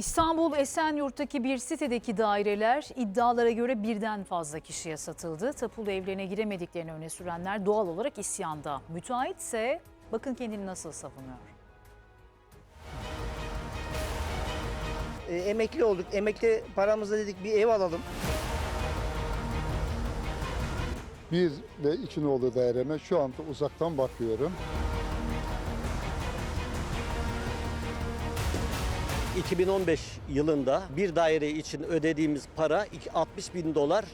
İstanbul Esenyurt'taki bir sitedeki daireler iddialara göre birden fazla kişiye satıldı. Tapulu evlerine giremediklerini öne sürenler doğal olarak isyanda. Müteahhit ise bakın kendini nasıl savunuyor. E, emekli olduk. Emekli paramızla dedik bir ev alalım. Bir ve iki nolu daireme şu anda uzaktan bakıyorum. 2015 yılında bir daire için ödediğimiz para iki- 60 bin dolar.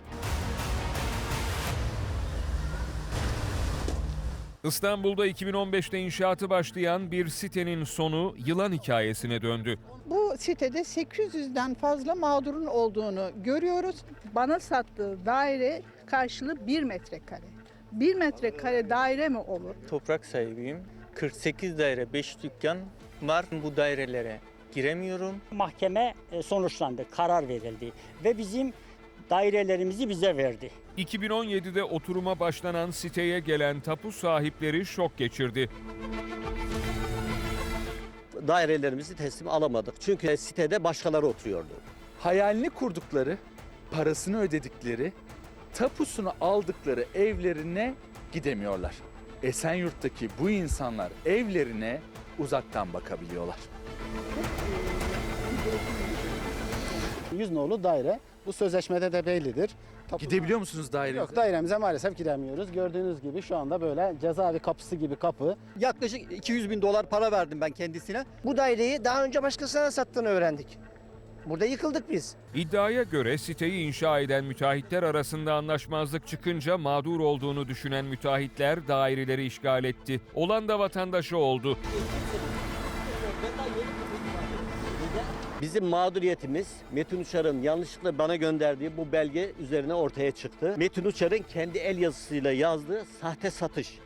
İstanbul'da 2015'te inşaatı başlayan bir sitenin sonu yılan hikayesine döndü. Bu sitede 800'den fazla mağdurun olduğunu görüyoruz. Bana sattığı daire karşılığı 1 metrekare. 1 metrekare daire mi olur? toprak sahibiyim. 48 daire, 5 dükkan var. Bu dairelere giremiyorum. mahkeme e, sonuçlandı, karar verildi ve bizim dairelerimizi bize verdi. 2017'de oturuma başlanan siteye gelen tapu sahipleri şok geçirdi. Dairelerimizi teslim alamadık. Çünkü sitede başkaları oturuyordu. hayalini kurdukları, parasını ödedikleri, tapusunu aldıkları evlerine gidemiyorlar. Esenyurt'taki bu insanlar evlerine uzaktan bakabiliyorlar. 100 nolu daire. Bu sözleşmede de bellidir. Tapu- Gidebiliyor musunuz dairenize? Yok dairemize maalesef giremiyoruz. Gördüğünüz gibi şu anda böyle cezaevi kapısı gibi kapı. Yaklaşık 200 bin dolar para verdim ben kendisine. Bu daireyi daha önce başkasına sattığını öğrendik. Burada yıkıldık biz. İddiaya göre siteyi inşa eden müteahhitler arasında anlaşmazlık çıkınca mağdur olduğunu düşünen müteahhitler daireleri işgal etti. Olan da vatandaşı oldu. Bizim mağduriyetimiz Metin Uçar'ın yanlışlıkla bana gönderdiği bu belge üzerine ortaya çıktı. Metin Uçar'ın kendi el yazısıyla yazdığı sahte satış.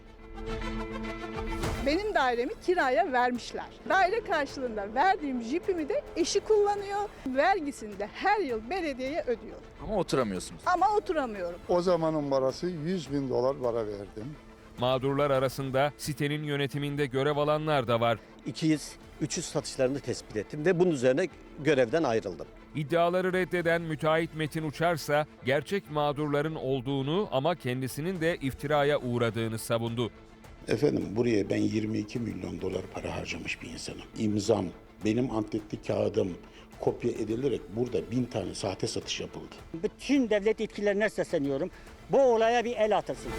Benim dairemi kiraya vermişler. Daire karşılığında verdiğim jipimi de eşi kullanıyor. Vergisini de her yıl belediyeye ödüyor. Ama oturamıyorsunuz. Ama oturamıyorum. O zamanın parası 100 bin dolar para verdim. Mağdurlar arasında sitenin yönetiminde görev alanlar da var. 200, 300 satışlarını tespit ettim ve bunun üzerine görevden ayrıldım. İddiaları reddeden müteahhit Metin Uçarsa gerçek mağdurların olduğunu ama kendisinin de iftiraya uğradığını savundu. Efendim buraya ben 22 milyon dolar para harcamış bir insanım. İmzam, benim antletli kağıdım kopya edilerek burada bin tane sahte satış yapıldı. Bütün devlet yetkililerine sesleniyorum. Bu olaya bir el atasın.